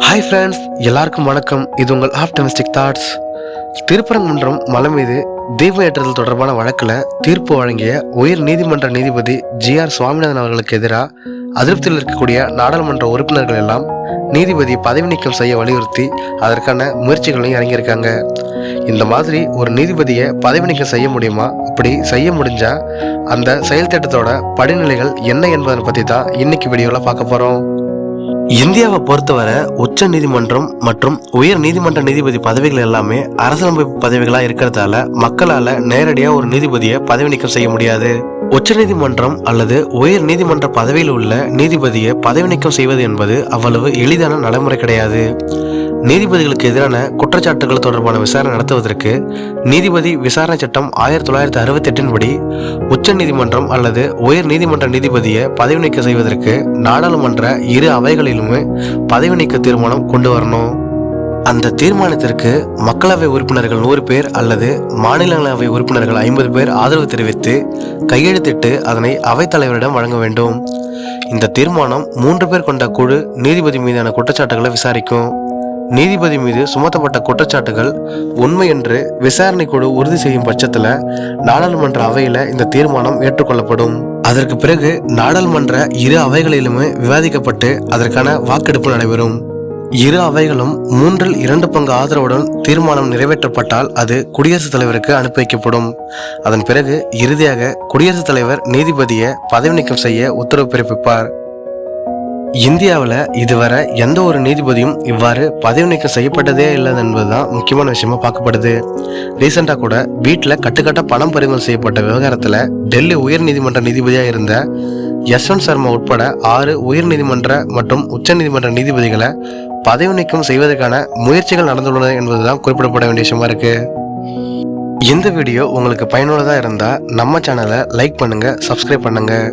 Hi friends எல்லாருக்கும் வணக்கம். இது உங்கள் ஆப்டமிஸ்டிக் தாட்ஸ் திருப்பரங்குன்றம் மலை மீது தீப ஏற்றுதல் தொடர்பான வழக்கில் தீர்ப்பு வழங்கிய உயர் நீதிமன்ற நீதிபதி ஜி ஆர் சுவாமிநாதன் அவர்களுக்கு எதிராக அதிருப்தியில் இருக்கக்கூடிய நாடாளுமன்ற உறுப்பினர்கள் எல்லாம் நீதிபதி பதவி நீக்கம் செய்ய வலியுறுத்தி அதற்கான முயற்சிகளையும் இறங்கியிருக்காங்க. இந்த மாதிரி ஒரு நீதிபதியை பதவி நீக்கம் செய்ய முடியுமா? அப்படி செய்ய முடிஞ்சா அந்த செயல் திட்டத்தோட படிநிலைகள் என்ன என்பதை பற்றி தான் இன்னைக்கு வீடியோவில் பார்க்க போகிறோம் இந்தியாவை பொறுத்தவரை உச்ச நீதிமன்றம் மற்றும் உயர் நீதிமன்ற நீதிபதி பதவிகள் எல்லாமே அரசியலமைப்பு பதவிகளாக இருக்கிறதால மக்களால் நேரடியாக ஒரு நீதிபதியை பதவி நீக்கம் செய்ய முடியாது. உச்ச நீதிமன்றம் அல்லது உயர் நீதிமன்ற பதவியில் உள்ள நீதிபதியை பதவி நீக்கம் செய்வது என்பது அவ்வளவு எளிதான நடைமுறை கிடையாது. நீதிபதிகளுக்கு எதிரான குற்றச்சாட்டுகள் தொடர்பான விசாரணை நடத்துவதற்கு நீதிபதி விசாரணை சட்டம் ஆயிரத்தி தொள்ளாயிரத்தி அறுபத்தி எட்டின் படி உச்ச நீதிமன்றம் அல்லது உயர் நீதிமன்ற நீதிபதியை பதவி நீக்கம் செய்வதற்கு நாடாளுமன்ற இரு அவைகளிலுமே பதவி நீக்க தீர்மானம் கொண்டு வரணும். அந்த தீர்மானத்திற்கு மக்களவை உறுப்பினர்கள் நூறு பேர் அல்லது மாநிலங்களவை உறுப்பினர்கள் ஐம்பது பேர் ஆதரவு தெரிவித்து கையெழுத்திட்டு அதனை அவைத்தலைவரிடம் வழங்க வேண்டும். இந்த தீர்மானம் மூன்று பேர் கொண்ட குழு நீதிபதி மீதான குற்றச்சாட்டுகளை விசாரிக்கும். நீதிபதி மீது சுமத்தப்பட்ட குற்றச்சாட்டுகள் உண்மை என்று விசாரணை குழு உறுதி செய்யும் பட்சத்தில் நாடாளுமன்ற அவையில் இந்த தீர்மானம் ஏற்றுக்கொள்ளப்படும். அதற்கு பிறகு நாடாளுமன்ற இரு அவைகளிலுமே விவாதிக்கப்பட்டு அதற்கான வாக்கெடுப்பு நடைபெறும். இரு அவைகளும் மூன்றில் இரண்டு பங்கு ஆதரவுடன் தீர்மானம் நிறைவேற்றப்பட்டால் அது குடியரசுத் தலைவருக்கு அனுப்பி வைக்கப்படும். அதன் பிறகு இறுதியாக குடியரசுத் தலைவர் நீதிபதியை பதவி நீக்கம் செய்ய உத்தரவு பிறப்பிப்பார். இந்தியாவில் இதுவரை எந்த ஒரு நீதிபதியும் இவ்வாறு பதவி நீக்கம் செய்யப்பட்டதே இல்லை என்பதுதான் முக்கியமான விஷயமா பார்க்கப்படுது. ரீசெண்டாக கூட வீட்டில் கட்டுக்கட்ட பணம் பறிமுதல் செய்யப்பட்ட விவகாரத்தில் டெல்லி உயர் நீதிமன்ற நீதிபதியாக இருந்த யஸ்வந்த் சர்மா உட்பட ஆறு உயர் நீதிமன்ற மற்றும் உச்சநீதிமன்ற நீதிபதிகளை பதவி நீக்கம் செய்வதற்கான முயற்சிகள் நடந்துள்ளன என்பதுதான் குறிப்பிடப்பட வேண்டிய விஷயமா இருக்கு. இந்த வீடியோ உங்களுக்கு பயனுள்ளதாக இருந்தால் நம்ம சேனலை லைக் பண்ணுங்கள் சப்ஸ்கிரைப் பண்ணுங்கள்